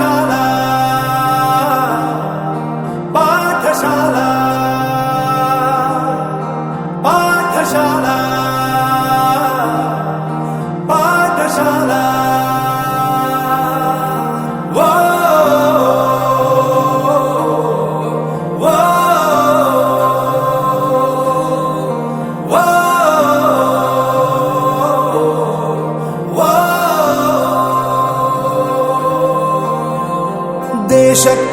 all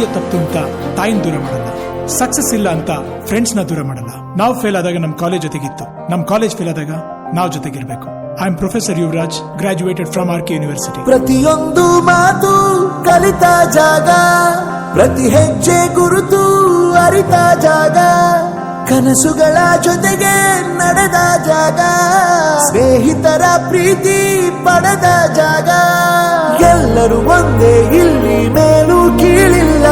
ಆರೋಗ್ಯ ತಪ್ಪು ಅಂತ ತಾಯಿನ ದೂರ ಮಾಡಲ್ಲ. ಸಕ್ಸಸ್ ಇಲ್ಲ ಅಂತ ಫ್ರೆಂಡ್ಸ್ನ ದೂರ ಮಾಡಲ್ಲ. ನಾವು ಫೇಲ್ ಆದಾಗ ನಮ್ ಕಾಲೇಜ್ ಜೊತೆಗಿತ್ತು. ನಮ್ ಕಾಲೇಜ್ ಫೇಲ್ ಆದಾಗ ನಾವು ಜೊತೆಗಿರ್ಬೇಕು. I am professor Yuvraj graduated from R K university ಪ್ರತಿಯೊಂದು ಮಾತು ಕಲಿತ ಜಾಗ, ಪ್ರತಿ ಹೆಜ್ಜೆ ಗುರುತು ಅರಿತ ಜಾಗ, ಕನಸುಗಳ ಜೊತೆಗೆ ನಡೆದ ಜಾಗ, ಸ್ನೇಹಿತರ ಪ್ರೀತಿ ಪಡೆದ ಜಾಗ. ಎಲ್ಲರೂ ಒಂದೇ, ಇಲ್ಲಿ ಮೇಲೂ ಕೀಳಿಲ್ಲ.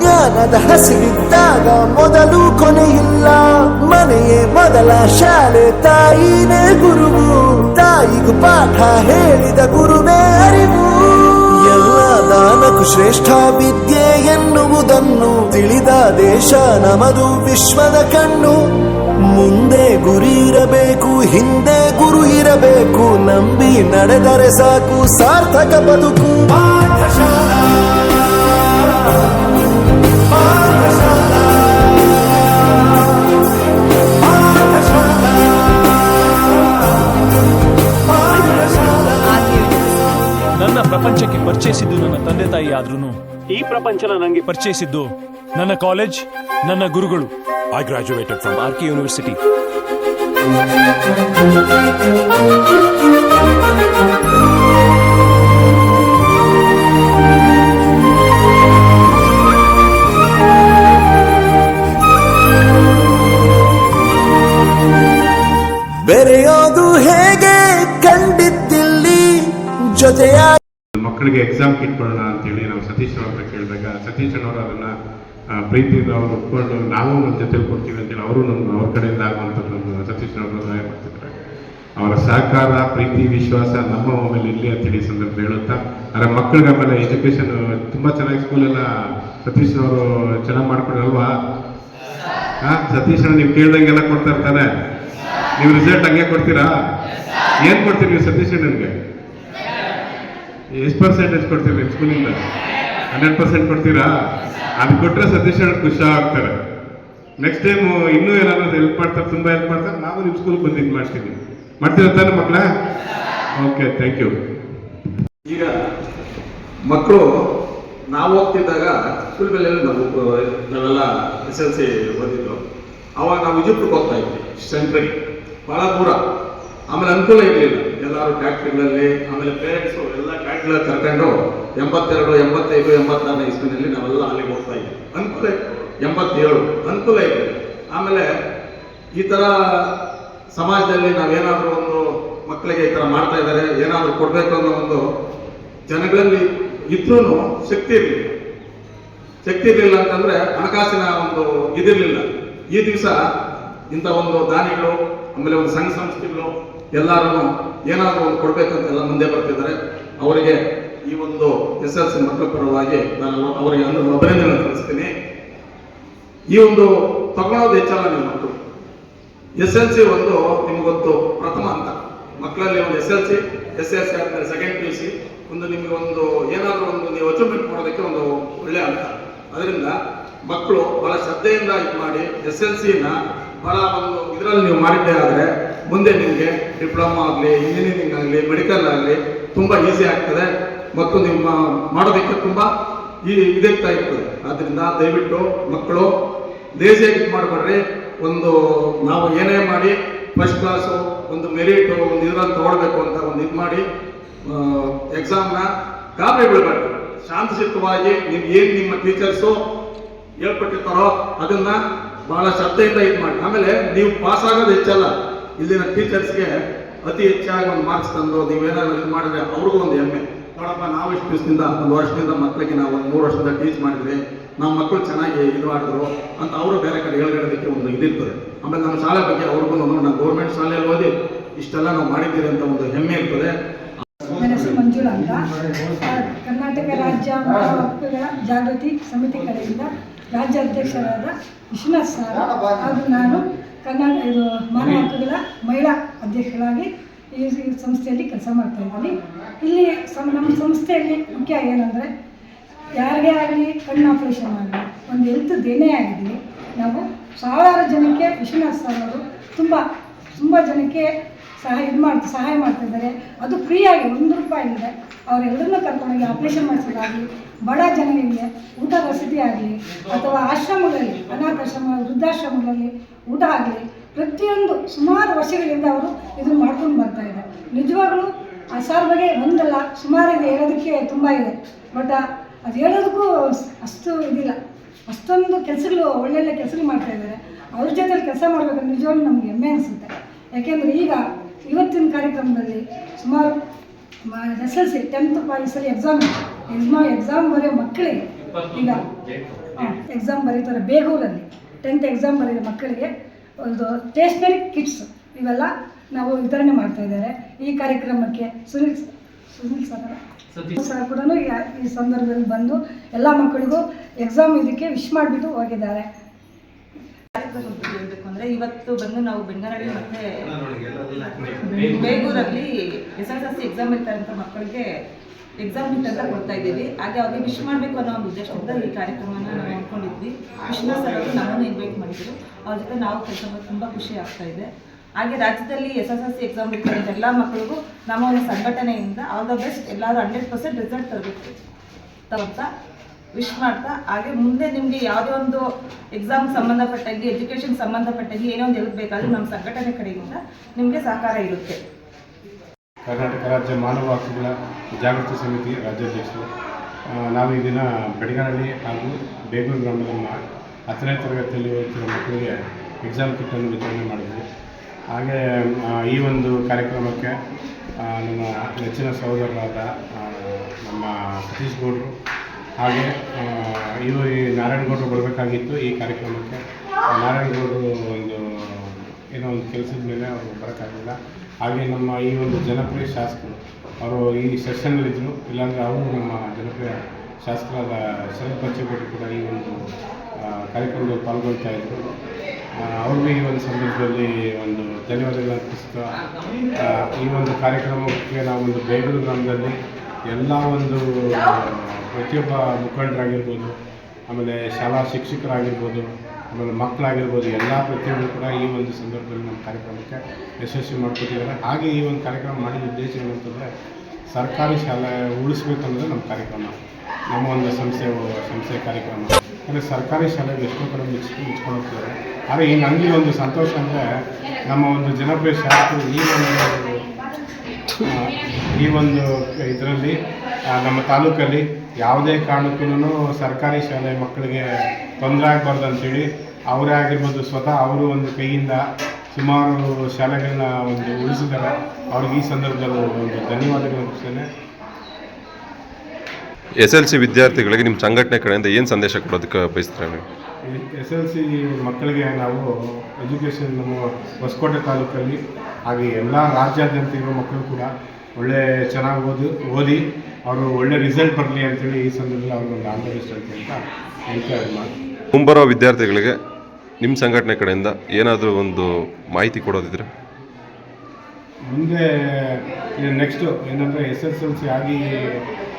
ಜ್ಞಾನದ ಹಸಿರಿದ್ದಾಗ ಮೊದಲು ಕೊನೆಯಿಲ್ಲ. ಮನೆಯೇ ಮೊದಲ ಶಾಲೆ, ತಾಯಿನೇ ಗುರುವು. ತಾಯಿಗೂ ಪಾಠ ಹೇಳಿದ ಗುರುವೇ ಅರಿವು. ಎಲ್ಲ ದಾನಕ್ಕೂ ಶ್ರೇಷ್ಠ ವಿದ್ಯೆ ಎನ್ನುವುದನ್ನು ತಿಳಿದ ದೇಶ, ನಮದು ವಿಶ್ವದ ಕಣ್ಣು. ಮುಂದೆ ಗುರಿ ಇರಬೇಕು ಹಿಂದೆ ಗುರು ಇರಬೇಕು. ನಂಬಿ ನಡೆದರೆ ಸಾಕು ಸಾರ್ಥಕ ಬದುಕು. ನನ್ನ ಪ್ರಪಂಚಕ್ಕೆ ಪರಿಚಯಿಸಿದ್ದು ನನ್ನ ತಂದೆ ತಾಯಿ ಆದ್ರೂ ಈ ಪ್ರಪಂಚನ ನನಗೆ ಪರಿಚಯಿಸಿದ್ದು ನನ್ನ ಕಾಲೇಜ್ ನನ್ನ ಗುರುಗಳು. I graduated from R K university ಬೆರೆಯೋದು ಹೇಗೆ ಕಂಡಿದ್ದಿಲ್ಲಿ? ಜೊತೆಯ ಮಕ್ಕಳಿಗೆ ಎಕ್ಸಾಮ್ ಕಿಟ್ ಕೊಡೋಣ ಅಂತೇಳಿ ನಾವು ಸತೀಶ್ ಅವ್ರ ಹತ್ರ ಕೇಳಿದಾಗ ಸತೀಶ್ ಅವರು ಅದನ್ನ ಆ, ಪ್ರೀತಿಯಿಂದ ಅವ್ರು ಒಪ್ಕೊಂಡು ನಾವು ನಮ್ಮ ಜೊತೆ ಕೊಡ್ತೀವಿ ಅಂತೇಳಿ ಅವರು ನಮ್ಮ ಅವ್ರ ಕಡೆಯಿಂದ ಆಗುವಂಥದ್ದು ನಮ್ಮ ಸತೀಶ್ ಅವರು ಸಹಾಯ ಮಾಡ್ತಿದ್ದಾರೆ. ಅವರ ಸಹಕಾರ, ಪ್ರೀತಿ, ವಿಶ್ವಾಸ ನಮ್ಮ ಮೇಲೆ ಇರಲಿ ಅಂತೇಳಿ ಸಂದರ್ಭ ಹೇಳುತ್ತಾ ಅದರ ಮಕ್ಕಳಿಗೆ ಆಮೇಲೆ ಎಜುಕೇಶನ್ ತುಂಬ ಚೆನ್ನಾಗಿ ಸ್ಕೂಲೆಲ್ಲ ಸತೀಶ್ ಅವರು ಚೆನ್ನಾಗಿ ಮಾಡ್ಕೊಡಲ್ವಾ ಹಾಂ ಸತೀಶ್ ನೀವು ಕೇಳ್ದಂಗೆಲ್ಲ ಕೊಡ್ತಾ ಇರ್ತಾನೆ. ನೀವು ರಿಸಲ್ಟ್ ಹಂಗೆ ಕೊಡ್ತೀರಾ? ಏನು ಕೊಡ್ತೀರಿ ನೀವು ಸತೀಶ್ ಅಣ್ಣನಿಗೆ? ಎಷ್ಟು ಪರ್ಸೆಂಟೇಜ್ ಕೊಡ್ತೀರಿ ನಿಮ್ಮ ಸ್ಕೂಲಿಂದ ಹಂಡ್ರೆಡ್ ಪರ್ಸೆಂಟ್ ಕೊಡ್ತೀರಾ? ಅದು ಕೊಟ್ಟರೆ ಸತೀಶ್ ಅವ್ರು ಖುಷಿ ಆಗ್ತಾರೆ. ನೆಕ್ಸ್ಟ್ ಟೈಮ್ ಇನ್ನೂ ಏನಾದ್ರು ಹೆಲ್ಪ್ ಮಾಡ್ತಾರೆ, ತುಂಬ ಹೆಲ್ಪ್ ಮಾಡ್ತಾರೆ. ನಾವು ನಿಮ್ಮ ಸ್ಕೂಲ್ಗೆ ಬಂದು ಇದು ಮಾಡ್ತೀವಿ. ಮಾಡ್ತೀರಾ ತಾನೆ ಮಕ್ಕಳ? ಓಕೆ ಥ್ಯಾಂಕ್ ಯು ಈಗ ಮಕ್ಕಳು ನಾವು ಹೋಗ್ತಿದ್ದಾಗ ಸ್ಕೂಲ್ ಮೇಲೆ ನಾವು ನಾವೆಲ್ಲ ಎಸ್ ಎಲ್ ಸಿ ಓದಿದ್ರು ಅವಾಗ ನಾವು ವಿಜಯಪುರಕ್ಕೆ ಹೋಗ್ತಾ ಇದ್ವಿ ಸೆಂಟ್ರಿಗೆ ಭಾಳ ದೂರ. ಆಮೇಲೆ ಅನುಕೂಲ ಇರಲಿಲ್ಲ. ಎಲ್ಲರೂ ಟ್ಯಾಕ್ಟ್ರಿಗಳಲ್ಲಿ ಆಮೇಲೆ ಪೇರೆಂಟ್ಸು ಎಲ್ಲ ಟ್ಯಾಕ್ಟ್ರಿಗಳ ಕರ್ಕೊಂಡು ಎಂಬತ್ತೆರಡು, ಎಂಬತ್ತೈದು, ಎಂಬತ್ತಾರನೇ ಇಸ್ವಿನಲ್ಲಿ ನಾವೆಲ್ಲ ಅಲ್ಲಿಗೆ ಹೋಗ್ತಾ ಇದ್ವಿ. ಅನುಕೂಲ ಎಂಬತ್ತೇಳು. ಅನುಕೂಲ ಇದೆ ಆಮೇಲೆ ಈ ಥರ ಸಮಾಜದಲ್ಲಿ ನಾವೇನಾದರೂ ಒಂದು ಮಕ್ಕಳಿಗೆ ಈ ಥರ ಮಾಡ್ತಾ ಇದ್ದಾರೆ, ಏನಾದರೂ ಕೊಡಬೇಕು ಅನ್ನೋ ಒಂದು ಜನಗಳಲ್ಲಿ ಇದ್ರೂ ಶಕ್ತಿ ಇರಲಿಲ್ಲ. ಶಕ್ತಿ ಇರಲಿಲ್ಲ ಅಂತಂದ್ರೆ ಹಣಕಾಸಿನ ಒಂದು ಇದಿರಲಿಲ್ಲ. ಈ ದಿವಸ ಇಂಥ ಒಂದು ದಾನಿಗಳು, ಆಮೇಲೆ ಒಂದು ಸಂಘ ಸಂಸ್ಥೆಗಳು ಎಲ್ಲರೂ ಏನಾದರೂ ಒಂದು ಕೊಡಬೇಕಂತೆಲ್ಲ ಮುಂದೆ ಬರ್ತಿದ್ದಾರೆ. ಅವರಿಗೆ ಈ ಒಂದು ಎಸ್ ಎಲ್ ಸಿ ಮಕ್ಕಳ ಪರವಾಗಿ ನಾನು ಅವರಿಗೆ ಒಂದು ಅಭಿನಂದನೆ ತಿಳಿಸ್ತೀನಿ. ಈ ಒಂದು ತಗೊಳ್ಳೋದು ಹೆಚ್ಚಲ್ಲ ನಿಮ್ಮ ಮಕ್ಕಳು. ಎಸ್ ಎಲ್ ಸಿ ಒಂದು ನಿಮಗೊಂದು ಪ್ರಥಮ ಅಂತ ಮಕ್ಕಳಲ್ಲಿ ಒಂದು S L C S L C ಆದ್ಮೇಲೆ ಸೆಕೆಂಡ್ ಪಿ ಯು ಸಿ ಒಂದು ನಿಮಗೆ ಒಂದು ಏನಾದರೂ ಒಂದು ನೀವು ಅಚೀವ್ಮೆಂಟ್ ಮಾಡೋದಕ್ಕೆ ಒಂದು ಒಳ್ಳೆ ಅಂತ ಅದರಿಂದ ಮಕ್ಕಳು ಬಹಳ ಶ್ರದ್ಧೆಯಿಂದ ಇದು ಮಾಡಿ ಎಸ್ ಎಲ್ ಸಿನ ಬಹಳ ಒಂದು ಇದರಲ್ಲಿ ನೀವು ಮಾಡಿದ್ದೇ ಆದರೆ ಮುಂದೆ ನಿಮಗೆ ಡಿಪ್ಲೊಮಾ ಆಗಲಿ ಇಂಜಿನಿಯರಿಂಗ್ ಆಗಲಿ ಮೆಡಿಕಲ್ ಆಗಲಿ ತುಂಬ ಈಸಿ ಆಗ್ತದೆ ಮತ್ತು ನಿಮ್ಮ ಮಾಡೋದಕ್ಕೆ ತುಂಬ ಈ ಇದಾಗ್ತಾ ಇರ್ತದೆ. ಆದ್ದರಿಂದ ದಯವಿಟ್ಟು ಮಕ್ಕಳು ಲೇಸಿಯಾಗಿ ಇದು ಮಾಡಬೇಡ್ರಿ ಒಂದು ನಾವು ಏನೇ ಮಾಡಿ ಫಸ್ಟ್ ಕ್ಲಾಸು ಒಂದು ಮೆರಿಟು ಒಂದು ಇದರಲ್ಲಿ ತೊಗೊಳ್ಬೇಕು ಅಂತ ಒಂದು ಇದು ಮಾಡಿ ಎಕ್ಸಾಮ್ನ ಗಾಬರಿ ಬಿಡಬೇಡ್ರಿ. ಶಾಂತಚಿತ್ತವಾಗಿ ನೀವು ಏನು ನಿಮ್ಮ ಟೀಚರ್ಸು ಹೇಳ್ಕೊಟ್ಟಿರ್ತಾರೋ ಅದನ್ನು ಭಾಳ ಶ್ರದ್ಧೆಯಿಂದ ಇದು ಮಾಡಿ. ಆಮೇಲೆ ನೀವು ಪಾಸ್ ಆಗೋದು ಹೆಚ್ಚಲ್ಲ. ಇಲ್ಲಿನ ಟೀಚರ್ಸ್ಗೆ ಅತಿ ಹೆಚ್ಚಾಗಿ ಒಂದು ಮಾರ್ಕ್ಸ್ ತಂದು ನೀವೇನಾದ್ರು ಇದು ಮಾಡಿದ್ರೆ ಅವ್ರಿಗೂ ಒಂದು ಹೆಮ್ಮೆ. ನೋಡಪ್ಪ, ನಾವು ಇಷ್ಟು ದಿವಸದಿಂದ, ಒಂದು ವರ್ಷದಿಂದ ಮಕ್ಕಳಿಗೆ ನಾವು ಒಂದು ಮೂರು ವರ್ಷದಿಂದ ಟೀಚ್ ಮಾಡಿದ್ವಿ ನಮ್ಮ ಮಕ್ಕಳು ಚೆನ್ನಾಗಿ ಇದು ಮಾಡಿದ್ರು ಅಂತ ಅವರು ಬೇರೆ ಕಡೆ ಹೇಳ್ಕೊಳ್ಳೋದಕ್ಕೆ ಒಂದು ಇದಿರ್ತದೆ. ಆಮೇಲೆ ನಮ್ಮ ಶಾಲೆ ಬಗ್ಗೆ ಅವ್ರಿಗೂ ನಾವು ಗೌರ್ಮೆಂಟ್ ಶಾಲೆಯಲ್ಲಿ ಓದಿ ಇಷ್ಟೆಲ್ಲ ನಾವು ಮಾಡಿದ್ದೀರಿ ಅಂತ ಒಂದು ಹೆಮ್ಮೆ ಇರ್ತದೆ. ಮಂಜುಳಾ ಅಂತ ಕರ್ನಾಟಕ ರಾಜ್ಯ ಜಾಗೃತಿ ಸಮಿತಿ ಕಡೆಯಿಂದ ರಾಜ್ಯ ಅಧ್ಯಕ್ಷರಾದ ವಿಶ್ವನಾಥ್ ಸರ್ ಹಾಗೂ ನಾನು ಕನ್ನಡ ಇದು ಮಾನವ ಹಕ್ಕುಗಳ ಮಹಿಳಾ ಅಧ್ಯಕ್ಷರಾಗಿ ಈ ಈ ಸಂಸ್ಥೆಯಲ್ಲಿ ಕೆಲಸ ಮಾಡ್ತಾ ಇದ್ದೀನಿ. ಇಲ್ಲಿ ಸಮ ನಮ್ಮ ಸಂಸ್ಥೆಯಲ್ಲಿ ಮುಖ್ಯ ಏನಂದರೆ ಯಾರಿಗೇ ಆಗಲಿ ಕಣ್ಣು ಆಪರೇಷನ್ ಆಗಲಿ ಒಂದು ಹೆಲ್ತ್ ದೇನೇ ಆಗಿರಲಿ ನಾವು ಸಾವಿರಾರು ಜನಕ್ಕೆ ವಿಶ್ವನಾಥ್ ಸರ್ ಅವರು ತುಂಬ ತುಂಬ ಜನಕ್ಕೆ ಸಹಾಯ ಇದು ಮಾಡ್ತಾ ಸಹಾಯ ಮಾಡ್ತಿದ್ದಾರೆ ಅದು ಫ್ರೀಯಾಗಿ ಒಂದು ರೂಪಾಯಿ ಇದೆ ಅವರೆಲ್ಲರನ್ನೂ ಕರ್ಕೊಂಡೋಗಿ ಆಪ್ರೇಷನ್ ಮಾಡಿಸೋದಾಗಲಿ, ಬಡ ಜನರಿಗೆ ಊಟ ವಸತಿ ಆಗಲಿ, ಅಥವಾ ಆಶ್ರಮಗಳಲ್ಲಿ, ಅನಾಥಾಶ್ರಮ, ವೃದ್ಧಾಶ್ರಮಗಳಲ್ಲಿ ಊಟ ಆಗಲಿ, ಪ್ರತಿಯೊಂದು ಸುಮಾರು ವರ್ಷಗಳಿಂದ ಅವರು ಇದನ್ನು ಮಾಡ್ಕೊಂಡು ಬರ್ತಾ ಇದೆ ನಿಜವಾಗ್ಲೂ ಆ ಸಾರ್ ಬಗ್ಗೆ ಒಂದಲ್ಲ, ಸುಮಾರು ಇದೆ, ಹೇಳೋದಕ್ಕೆ ತುಂಬ ಇದೆ. ಬಟ್ ಅದು ಹೇಳೋದಕ್ಕೂ ಅಷ್ಟು ಇದಿಲ್ಲ. ಅಷ್ಟೊಂದು ಕೆಲಸಗಳು, ಒಳ್ಳೊಳ್ಳೆ ಕೆಲಸಗಳು ಮಾಡ್ತಾ ಇದ್ದಾರೆ. ಅವ್ರ ಜೊತೆಲಿ ಕೆಲಸ ಮಾಡಬೇಕಂದ್ರೆ ನಿಜವಾಗ್ಲೂ ನಮ್ಗೆ ಹೆಮ್ಮೆ ಅನಿಸುತ್ತೆ. ಯಾಕೆಂದರೆ ಈಗ ಇವತ್ತಿನ ಕಾರ್ಯಕ್ರಮದಲ್ಲಿ ಸುಮಾರು ಎಸ್ ಎಲ್ ಸಿ ಟೆಂತ್ ಪಾಲಿಸಲ್ಲಿ ಎಕ್ಸಾಮ್ ಎಕ್ಸಾಮ್ ಎಕ್ಸಾಮ್ ಬರೆಯೋ ಮಕ್ಕಳಿಗೆ ಈಗ ಎಕ್ಸಾಮ್ ಬರೀತಾರೆ ಬೇಗೂರಲ್ಲಿ. ಟೆಂತ್ ಎಕ್ಸಾಮ್ ಬರೆಯೋ ಮಕ್ಕಳಿಗೆ ಒಂದು ಸ್ಟೇಷ್ನರಿ ಕಿಟ್ಸ್ ಇವೆಲ್ಲ ನಾವು ವಿತರಣೆ ಮಾಡ್ತಾ ಇದ್ದಾರೆ. ಈ ಕಾರ್ಯಕ್ರಮಕ್ಕೆ ಸುನಿಲ್ ಸುನಿಲ್ ಸರ್? ಸರ್ ಕೂಡ ಈ ಸಂದರ್ಭದಲ್ಲಿ ಬಂದು ಎಲ್ಲ ಮಕ್ಕಳಿಗೂ ಎಕ್ಸಾಮ್ ಇದಕ್ಕೆ ವಿಶ್ ಮಾಡಿಬಿಟ್ಟು ಹೋಗಿದ್ದಾರೆ. ಕಾರ್ಯಕ್ರಮ ಸ್ವಲ್ಪ ಹೇಳ್ಬೇಕು ಅಂದ್ರೆ ಇವತ್ತು ಬಂದು ನಾವು ಬೆಂಗಳೂರಲ್ಲಿ ಮತ್ತೆ ಬೇಗೂರಲ್ಲಿ. S S L C exam ಇರ್ತಾರಂತ ಮಕ್ಕಳಿಗೆ ಎಕ್ಸಾಮ್ ಕಿಟ್ ಅಂತ ಕೊಡ್ತಾ ಇದ್ದೀವಿ. ಹಾಗೆ ಅವ್ರಿಗೆ ವಿಶ್ ಮಾಡಬೇಕು ಅನ್ನೋ ಒಂದು ಉದ್ದೇಶದಿಂದ ಈ ಕಾರ್ಯಕ್ರಮನ ನಾವು ಅಂದ್ಕೊಂಡಿದ್ವಿ ವಿಷ್ಣು ಸರ್ ಅವರು ನಮ್ಮನ್ನು ಇನ್ವೈಟ್ ಮಾಡಿದ್ರು. ಅವ್ರ ಜೊತೆ ನಾವು ಕೆಲಸ ತುಂಬಾ ತುಂಬ ಖುಷಿ ಆಗ್ತಾ ಇದೆ. ಹಾಗೆ ರಾಜ್ಯದಲ್ಲಿ S S L C exam ಇರ್ತಕ್ಕಂಥ ಎಲ್ಲ ಮಕ್ಕಳಿಗೂ ನಮ್ಮ ಒಂದು ಸಂಘಟನೆಯಿಂದ ಆಲ್ ದ ಬೆಸ್ಟ್ ಎಲ್ಲರೂ ಹಂಡ್ರೆಡ್ ಪರ್ಸೆಂಟ್ ರಿಸಲ್ಟ್ ತರಬೇಕು. ಅಂತ ವಿಶ್ ಮಾಡ್ತಾ, ಹಾಗೆ ಮುಂದೆ ನಿಮಗೆ ಯಾವುದೇ ಒಂದು ಎಕ್ಸಾಮ್ ಸಂಬಂಧಪಟ್ಟಂಗೆ ಎಜುಕೇಷನ್ ಸಂಬಂಧಪಟ್ಟಂಗೆ ಏನೋ ಒಂದು ಹೆಲ್ಪ್ ಬೇಕಾದರೂ ನಮ್ಮ ಸಂಘಟನೆ ಕಡೆಯಿಂದ ನಿಮಗೆ ಸಹಕಾರ ಇರುತ್ತೆ. ಕರ್ನಾಟಕ ರಾಜ್ಯ ಮಾನವ ಹಕ್ಕುಗಳ ಜಾಗೃತಿ ಸಮಿತಿ ರಾಜ್ಯಾಧ್ಯಕ್ಷರು ನಾವು ಈ ದಿನ ಬೆಡಗನಹಳ್ಳಿ ಹಾಗೂ ಬೇಗೂರು ಗ್ರಾಮದ ಹತ್ತನೇ ತರಗತಿಯಲ್ಲಿ ಓದುತ್ತಿರುವ ಮಕ್ಕಳಿಗೆ ಎಕ್ಸಾಮ್ ಕಿಟ್ಟನ್ನು ವಿತರಣೆ ಮಾಡಿದ್ವಿ. ಹಾಗೆ ಈ ಒಂದು ಕಾರ್ಯಕ್ರಮಕ್ಕೆ ನಮ್ಮ ನೆಚ್ಚಿನ ಸಹೋದರರಾದ ನಮ್ಮ ಸತೀಶ್ ಗೌಡರು ಹಾಗೆ ಇವರು ಈ ನಾರಾಯಣಗೌಡರು ಬರಬೇಕಾಗಿತ್ತು ಈ ಕಾರ್ಯಕ್ರಮಕ್ಕೆ. ನಾರಾಯಣ್ ನಾರಾಯಣಗೌಡರು ಒಂದು, ಏನೋ ಒಂದು ಕೆಲಸದ ಮೇಲೆ ಅವರು ಬರೋಕ್ಕಾಗಲಿಲ್ಲ. ಹಾಗೆ ನಮ್ಮ ಈ ಒಂದು ಜನಪ್ರಿಯ ಶಾಸಕರು, ಅವರು ಈ ಸೆಷನ್ನಲ್ಲಿದ್ದರು ಇಲ್ಲಾಂದರೆ ಅವರು ನಮ್ಮ ಜನಪ್ರಿಯ ಶಾಸಕರಾದ ಶರತ್ ಬಚ್ಚೇಗೌಡರು ಕೂಡ ಈ ಒಂದು ಕಾರ್ಯಕ್ರಮದಲ್ಲಿ ಪಾಲ್ಗೊಳ್ತಾ ಇದ್ದರು ಅವ್ರಿಗೂ ಈ ಒಂದು ಸಂದರ್ಭದಲ್ಲಿ ಒಂದು ಧನ್ಯವಾದಗಳು ಅರ್ಪಿಸ್ತಾ ಈ ಒಂದು ಕಾರ್ಯಕ್ರಮಕ್ಕೆ ನಾವು ಒಂದು ಬೇಗೂರು ಗ್ರಾಮದಲ್ಲಿ ಎಲ್ಲ ಒಂದು ಪ್ರತಿಯೊಬ್ಬ ಮುಖಂಡರಾಗಿರ್ಬೋದು, ಆಮೇಲೆ ಶಾಲಾ ಶಿಕ್ಷಕರಾಗಿರ್ಬೋದು, ಆಮೇಲೆ ಮಕ್ಕಳಾಗಿರ್ಬೋದು, ಎಲ್ಲ ಪ್ರತಿಯೊಬ್ಬರು ಕೂಡ ಈ ಒಂದು ಸಂದರ್ಭದಲ್ಲಿ ನಮ್ಮ ಕಾರ್ಯಕ್ರಮಕ್ಕೆ ಯಶಸ್ವಿ ಮಾಡ್ಕೊಟ್ಟಿದ್ದಾರೆ. ಹಾಗೆ ಈ ಒಂದು ಕಾರ್ಯಕ್ರಮ ಮಾಡಿದ ಉದ್ದೇಶ ಏನಂತಂದರೆ ಸರ್ಕಾರಿ ಶಾಲೆ ಉಳಿಸ್ಬೇಕಂದ್ರೆ ನಮ್ಮ ಕಾರ್ಯಕ್ರಮ, ನಮ್ಮ ಒಂದು ಸಂಸ್ಥೆ ಸಂಸ್ಥೆ ಕಾರ್ಯಕ್ರಮ. ಅಂದರೆ ಸರ್ಕಾರಿ ಶಾಲೆಗೆ ಎಷ್ಟೋ ಕಡೆ ಮುಚ್ಚಿ ಮುಚ್ಕೊಂಡು ಹೋಗ್ತಿದ್ದಾರೆ ಆದರೆ ಈ ನನಗೆ ಒಂದು ಸಂತೋಷ ಅಂದರೆ, ನಮ್ಮ ಒಂದು ಜನಪ್ರಿಯ ಶಾಲೆ ಈ ಒಂದು ಈ ಒಂದು ಇದರಲ್ಲಿ ನಮ್ಮ ತಾಲೂಕಲ್ಲಿ ಯಾವುದೇ ಕಾರಣಕ್ಕೂ ಸರ್ಕಾರಿ ಶಾಲೆ ಮಕ್ಕಳಿಗೆ ತೊಂದರೆ ಆಗಬಾರ್ದು ಅಂತೇಳಿ ಅವರೇ ಆಗಿರ್ಬೋದು ಸ್ವತಃ ಅವರು ಒಂದು ಕೈಯಿಂದ ಸುಮಾರು ಶಾಲೆಗಳನ್ನ ಒಂದು ಉಳಿಸಿದ್ದಾರೆ. ಅವ್ರಿಗೆ ಈ ಸಂದರ್ಭದಲ್ಲಿ ಒಂದು ಧನ್ಯವಾದಗಳು ಎಸ್ ಎಲ್ ಸಿ ವಿದ್ಯಾರ್ಥಿಗಳಿಗೆ ನಿಮ್ಮ ಸಂಘಟನೆ ಕಡೆಯಿಂದ ಏನು ಸಂದೇಶ ಕೊಡೋದಕ್ಕೆ ಬಯಸ್ತೀರಾ ನೀವು? ಎಸ್ ಎಲ್ ಸಿ ಮಕ್ಕಳಿಗೆ ನಾವು ಎಜುಕೇಷನ್ ನಮ್ಮ ಹೊಸಕೋಟೆ ತಾಲೂಕಲ್ಲಿ ಹಾಗೆ ಎಲ್ಲ ರಾಜ್ಯಾದ್ಯಂತ ಇರೋ ಮಕ್ಕಳು ಕೂಡ ಒಳ್ಳೆ ಚೆನ್ನಾಗಿ ಓದಿ ಓದಿ ಅವರು ಒಳ್ಳೆ ರಿಸಲ್ಟ್ ಬರಲಿ ಅಂತೇಳಿ ಈ ಸಂದರ್ಭದಲ್ಲಿ ಅವ್ರಿಗೊಂದು ಒಂದು ದ ಬೆಸ್ಟ್ ಅಂತ ಹೇಳ್ತಾ ಮಾಡಿ ಮುಂಬರೋ ವಿದ್ಯಾರ್ಥಿಗಳಿಗೆ ನಿಮ್ಮ ಸಂಘಟನೆ ಕಡೆಯಿಂದ ಏನಾದರೂ ಒಂದು ಮಾಹಿತಿ ಕೊಡೋದಿದ್ರೆ? ಮುಂದೆ ನೆಕ್ಸ್ಟು ಏನಂದರೆ ಎಸ್ ಎಸ್ ಎಲ್ ಸಿ ಆಗಿ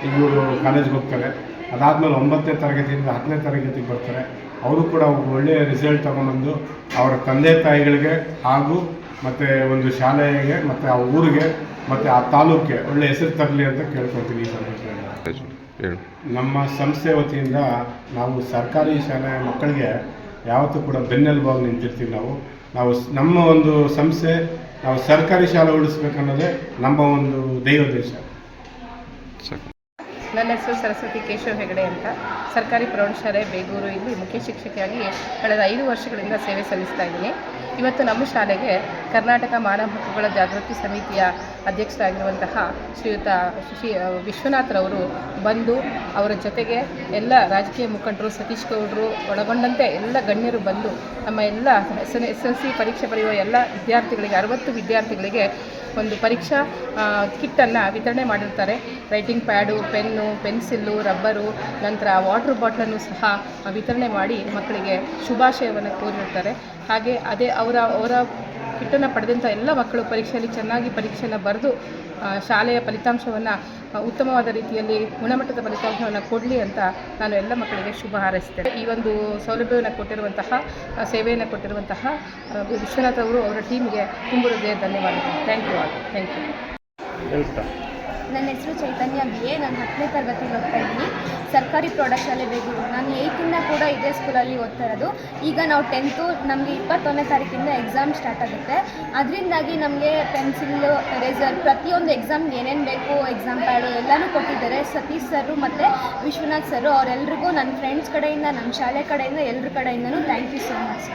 ಇವರು ಕಾಲೇಜ್ಗೆ ಹೋಗ್ತಾರೆ. ಅದಾದಮೇಲೆ ಒಂಬತ್ತನೇ ತರಗತಿಯಿಂದ ಹತ್ತನೇ ತರಗತಿಗೆ ಬರ್ತಾರೆ. ಅವರು ಕೂಡ ಒಳ್ಳೆಯ ರಿಸಲ್ಟ್ ತಗೊಂಬಂದು ಅವರ ತಂದೆ ತಾಯಿಗಳಿಗೆ ಹಾಗೂ ಮತ್ತು ಒಂದು ಶಾಲೆಗೆ ಮತ್ತು ಆ ಊರಿಗೆ ಮತ್ತು ಆ ತಾಲೂಕಿಗೆ ಒಳ್ಳೆ ಹೆಸರು ತರಲಿ ಅಂತ ಕೇಳ್ಕೊಳ್ತೀನಿ ಈ ಸಂದರ್ಭದಲ್ಲಿ. ನಮ್ಮ ಸಂಸ್ಥೆ ವತಿಯಿಂದ ನಾವು ಸರ್ಕಾರಿ ಶಾಲೆಯ ಮಕ್ಕಳಿಗೆ ಯಾವತ್ತೂ ಕೂಡ ಬೆನ್ನೆಲುಬಾಗಿ ನಿಂತಿರ್ತೀವಿ ನಾವು. ನಾವು ಸ್- ನಮ್ಮ ಒಂದು ಸಂಸ್ಥೆ ನಾವು ಸರ್ಕಾರಿ ಶಾಲೆ ಉಳಿಸ್ಬೇಕನ್ನೋದೇ ನಮ್ಮ ಒಂದು ದೈವೋದ್ದೇಶ ನನ್ನ ಹೆಸರು ಸರಸ್ವತಿ ಕೇಶವ ಹೆಗಡೆ ಅಂತ. ಸರ್ಕಾರಿ ಪ್ರೌಢಶಾಲೆ ಬೇಗೂರು ಇಲ್ಲಿ ಮುಖ್ಯ ಶಿಕ್ಷಕಿಯಾಗಿ ಕಳೆದ ಐದು ವರ್ಷಗಳಿಂದ ಸೇವೆ ಸಲ್ಲಿಸ್ತಾ ಇದ್ದೀನಿ. ಇವತ್ತು ನಮ್ಮ ಶಾಲೆಗೆ ಕರ್ನಾಟಕ ಮಾನವ ಹಕ್ಕುಗಳ ಜಾಗೃತಿ ಸಮಿತಿಯ ಅಧ್ಯಕ್ಷರಾಗಿರುವಂತಹ ಶ್ರೀಯುತ ಶ್ರೀ ವಿಶ್ವನಾಥ್ರವರು ಬಂದು ಅವರ ಜೊತೆಗೆ ಎಲ್ಲ ರಾಜಕೀಯ ಮುಖಂಡರು, ಸತೀಶ್ ಗೌಡರು, ಒಳಗೊಂಡಂತೆ ಎಲ್ಲ ಗಣ್ಯರು ಬಂದು ನಮ್ಮ ಎಲ್ಲ ಎಸ್ ಎಸ್ ಎಲ್ ಸಿ ಪರೀಕ್ಷೆ ಬರೆಯುವ ಎಲ್ಲ ವಿದ್ಯಾರ್ಥಿಗಳಿಗೆ, ಅರವತ್ತು ವಿದ್ಯಾರ್ಥಿಗಳಿಗೆ ಒಂದು ಪರೀಕ್ಷಾ ಕಿಟ್ಟನ್ನು ವಿತರಣೆ ಮಾಡಿರ್ತಾರೆ. Writing pad, pen, pencil, rubber, ನಂತರ ವಾಟರ್ ಬಾಟ್ಲನ್ನು ಸಹ ವಿತರಣೆ ಮಾಡಿ ಮಕ್ಕಳಿಗೆ ಶುಭಾಶಯವನ್ನು ಕೋರಿರ್ತಾರೆ. ಹಾಗೆ ಅದೇ ಅವರ ಅವರ ಕಿಟ್ಟನ್ನು ಪಡೆದಂಥ ಎಲ್ಲ ಮಕ್ಕಳು ಪರೀಕ್ಷೆಯಲ್ಲಿ ಚೆನ್ನಾಗಿ ಪರೀಕ್ಷೆಯನ್ನು ಬರೆದು ಶಾಲೆಯ ಫಲಿತಾಂಶವನ್ನು ಉತ್ತಮವಾದ ರೀತಿಯಲ್ಲಿ ಗುಣಮಟ್ಟದ ಫಲಿತಾಂಶವನ್ನು ಕೊಡಲಿ ಅಂತ ನಾನು ಎಲ್ಲ ಮಕ್ಕಳಿಗೆ ಶುಭ ಹಾರೈಸ್ತೇನೆ. ಈ ಒಂದು ಸೌಲಭ್ಯವನ್ನು ಕೊಟ್ಟಿರುವಂತಹ ಸೇವೆಯನ್ನು ಕೊಟ್ಟಿರುವಂತಹ ವಿಶ್ವನಾಥ್ ಅವರು ಅವರ ಟೀಮ್ಗೆ ತುಂಬ ಹೃದಯ ಧನ್ಯವಾದಗಳು. Thank you all thank you ನನ್ನ ಹೆಸರು ಚೈತನ್ಯ ಬಿ ಎ ನಾನು ಹತ್ತನೇ ತರಗತಿಗೆ ಓದ್ತಾ ಇದ್ದೀನಿ. ಸರ್ಕಾರಿ ಪ್ರೌಢಶಾಲೆ ಬೇಗೂರು ನಾನು ಏಯ್ತಿಂದ ಕೂಡ ಇದೇ ಸ್ಕೂಲಲ್ಲಿ ಓದ್ತಾ ಇರೋದು. ಈಗ ನಾವು ಟೆಂತು ನಮಗೆ ಇಪ್ಪತ್ತೊಂದನೇ ತಾರೀಕಿಂದ ಎಕ್ಸಾಮ್ ಸ್ಟಾರ್ಟ್ ಆಗುತ್ತೆ. ಅದರಿಂದಾಗಿ ನಮಗೆ ಪೆನ್ಸಿಲ್ಲು ರೇಸರ್ ಪ್ರತಿಯೊಂದು ಎಕ್ಸಾಮ್ಗೆ ಏನೇನು ಬೇಕು ಎಕ್ಸಾಮ್ ಪ್ಯಾಡು ಎಲ್ಲನೂ ಕೊಟ್ಟಿದ್ದಾರೆ. ಸತೀಶ್ ಸರು ಮತ್ತು ವಿಶ್ವನಾಥ್ ಸರು ಅವರೆಲ್ರಿಗೂ ನನ್ನ ಫ್ರೆಂಡ್ಸ್ ಕಡೆಯಿಂದ ನಮ್ಮ ಶಾಲೆ ಕಡೆಯಿಂದ ಎಲ್ಲರ ಕಡೆಯಿಂದನೂ ಥ್ಯಾಂಕ್ ಯು ಸೋ ಮಚ್